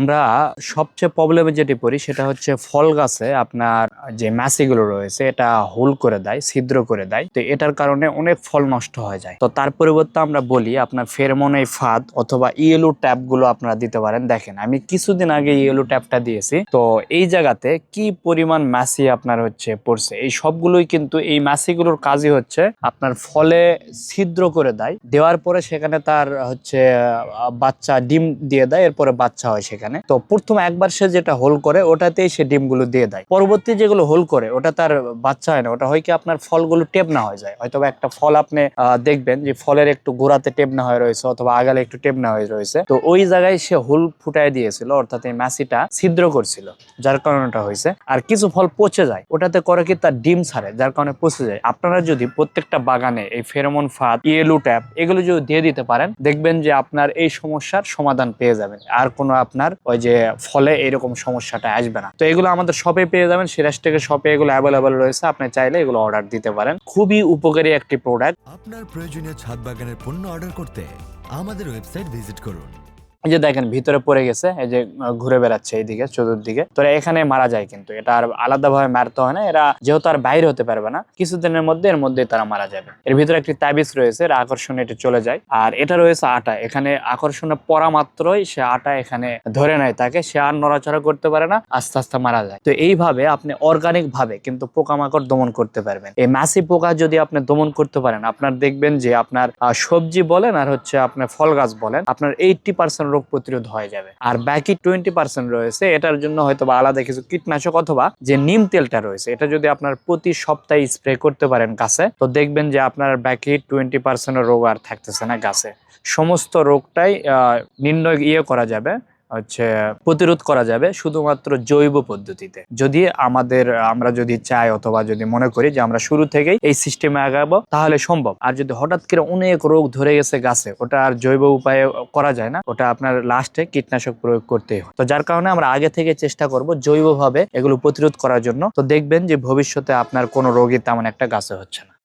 আমরা সবচেয়ে প্রবলেমে যেটি পড়ি সেটা হচ্ছে ফল গাছে আপনার যে ম্যাসিগুলো রয়েছে, এটা হোল করে দেয়, ছিদ্র করে দেয়। তো এটার কারণে অনেক ফল নষ্ট হয়ে যায়। তো তার পরিবর্তে আমরা বলি আপনার ফেরমন ফাঁদ অথবা ইয়েলো ট্যাপগুলো আপনারা দিতে পারেন। দেখেন, আমি কিছুদিন আগে ইয়েলো ট্যাপটা দিয়েছি। তো এই জায়গাতে কি পরিমাণ ম্যাসি আপনার হচ্ছে পড়ছে? এই সবগুলোই কিন্তু এই ম্যাসিগুলোর কাজই হচ্ছে আপনার ফলে ছিদ্র করে দেয়। দেওয়ার পরে সেখানে তার হচ্ছে বাচ্চা ডিম দিয়ে দেয়, এরপরে বাচ্চা হয় সেখানে। তো প্রথম একবার সে যেটা হোল করে, ওটাতেই সে ডিমগুলো দিয়ে দেয়। পরবর্তী যেগুলো হোল করে, ওটা তার বাচ্চা হয় না। ওটা হয় কি, আপনার ফলগুলো টেপ না হয়ে যায়। হয়তো একটা ফল আপনি দেখবেন যে ফলের একটু গোড়াতে টেপ না হয়ে রয়েছে, অথবা আগালে একটু টেপ না হয়ে রয়েছে। তো ওই জায়গায় সে হোল ফুটায় দিয়েছিল, অর্থাৎ এই ম্যাসিটা ছিদ্র করছিল, যার কারণে ওটা হয়েছে। আর কিছু ফল পচে যায়, ওটাতে করে কি তার ডিম ছাড়ে, যার কারণে পচে যায়। আপনারা যদি প্রত্যেকটা বাগানে এই ফেরোমন ফাঁদ, ইয়েলো ট্যাপ, এগুলো যদি দিয়ে দিতে পারেন, দেখবেন যে আপনার এই সমস্যার সমাধান পেয়ে যাবেন। আর কোনো আপনার ওই যে ফলে এরকম সমস্যাটা আসবে না। তো এগুলো আমাদের শপে পেয়ে যাবেন সিরাজ থেকে শপে এগুলো অ্যাভেলেবেল রয়েছে, আপনি চাইলে এগুলো অর্ডার দিতে পারেন। খুবই উপকারী একটি প্রোডাক্ট আপনার প্রয়োজনীয় ছাদ বাগানের পণ্য অর্ডার করতে আমাদের ওয়েবসাইট ভিজিট করুন। এই যে দেখেন, ভিতরে পড়ে গেছে, এই যে ঘুরে বেড়াচ্ছে এইদিকে, চতুর্দিকে। তো এখানে মারা যায় কিন্তু, এটা আর আলাদাভাবে মারতে হয় না, এরা যেহেতু আর বাইরে হতে পারবে না, কিছুদিনের মধ্যে, এর মধ্যে তারা মারা যাবে। এর ভিতরে একটি তাবিজ রয়েছে, এর আকর্ষণে এটা চলে যায়। আর এটা রয়েছে আটা, এখানে আকর্ষণে পড়া মাত্রই সে আটা এখানে ধরে নেয় তাকে, সে আর নড়াচড়া করতে পারে না, আস্তে আস্তে মারা যায়। তো এইভাবে আপনি অর্গানিক ভাবে কিন্তু পোকামাকড় দমন করতে পারবেন। এই মাসি পোকা যদি আপনি দমন করতে পারেন, আপনার দেখবেন যে আপনার সবজি বলেন আর হচ্ছে আপনার ফল গাছ বলেন, আপনার এইটটি পার্সেন্ট রোগ প্রতিরোধ হয়ে যাবে। আর বাকি টোয়েন্টি পার্সেন্ট রয়েছে, এটার জন্য হয়তো বা আলাদা কিছু কীটনাশক অথবা যে নিম তেলটা রয়েছে, এটা যদি আপনার প্রতি সপ্তাহে স্প্রে করতে পারেন গাছে, তো দেখবেন যে আপনার বাকি টোয়েন্টি পার্সেন্ট রোগ আর থাকতেছে না গাছে। সমস্ত রোগটাই নির্ণয় ইয়ে করা যাবে। হচ্ছে প্রতিরোধ করা যাবে শুধুমাত্র জৈব পদ্ধতিতে। যদি আমাদের, আমরা যদি চাই অথবা যদি মনে করি যে আমরা শুরু থেকেই এই সিস্টেমে আগাবো, তাহলে সম্ভব। আর যদি হঠাৎ করে অনেক রোগ ধরে গেছে গাছে, ওটা আর জৈব উপায়ে করা যায় না, ওটা আপনার লাস্টে কীটনাশক প্রয়োগ করতেই হয়। তো যার কারণে আমরা আগে থেকে চেষ্টা করব জৈবভাবে এগুলো প্রতিরোধ করার জন্য। তো দেখবেন যে ভবিষ্যতে আপনার কোনো রোগী তেমন একটা গাছে হচ্ছে না।